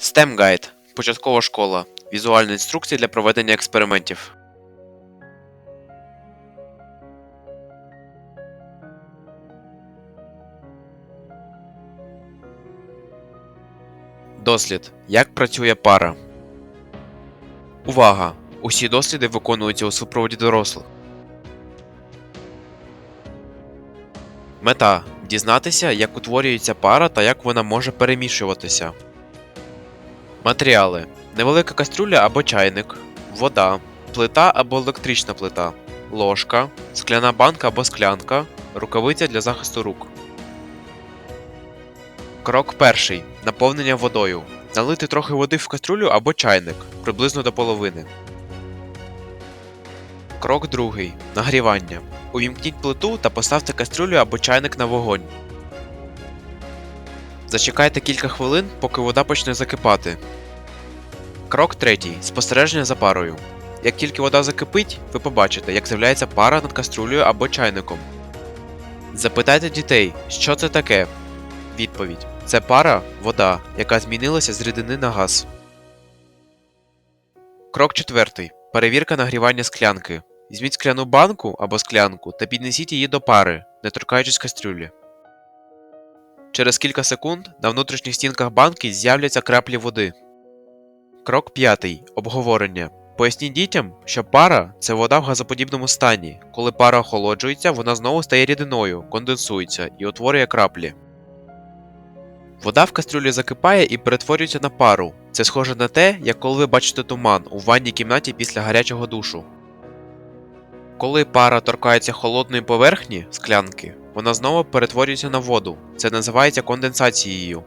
STEM Guide – початкова школа. Візуальні інструкції для проведення експериментів. Дослід. Як працює пара. Увага! Усі досліди виконуються у супроводі дорослих. Мета дізнатися, як утворюється пара та як вона може перемішуватися. Матеріали: невелика кастрюля або чайник, вода, плита або електрична плита, ложка, скляна банка або склянка, рукавиця для захисту рук. Крок перший. Наповнення водою. Налити трохи води в кастрюлю або чайник, приблизно до половини. Крок другий. Нагрівання. Увімкніть плиту та поставте кастрюлю або чайник на вогонь. Зачекайте кілька хвилин, поки вода почне закипати. Крок третій. Спостереження за парою. Як тільки вода закипить, ви побачите, як з'являється пара над каструлею або чайником. Запитайте дітей, що це таке. Відповідь: це пара вода, яка змінилася з рідини на газ. Крок четвертий. Перевірка нагрівання склянки. Візьміть скляну банку або склянку та піднесіть її до пари, не торкаючись кастрюлі. Через кілька секунд на внутрішніх стінках банки з'являться краплі води. Крок п'ятий. Обговорення. Поясніть дітям, що пара це вода в газоподібному стані. Коли пара охолоджується, вона знову стає рідиною, конденсується і утворює краплі. Вода в кастрюлі закипає і перетворюється на пару. Це схоже на те, як коли ви бачите туман у ванній кімнаті після гарячого душу. Коли пара торкається холодної поверхні склянки, вона знову перетворюється на воду. Це називається конденсацією.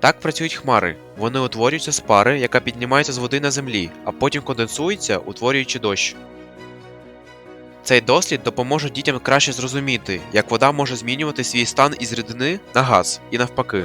Так працюють хмари. Вони утворюються з пари, яка піднімається з води на землі, а потім конденсується, утворюючи дощ. Цей дослід допоможе дітям краще зрозуміти, як вода може змінювати свій стан із рідини на газ і навпаки.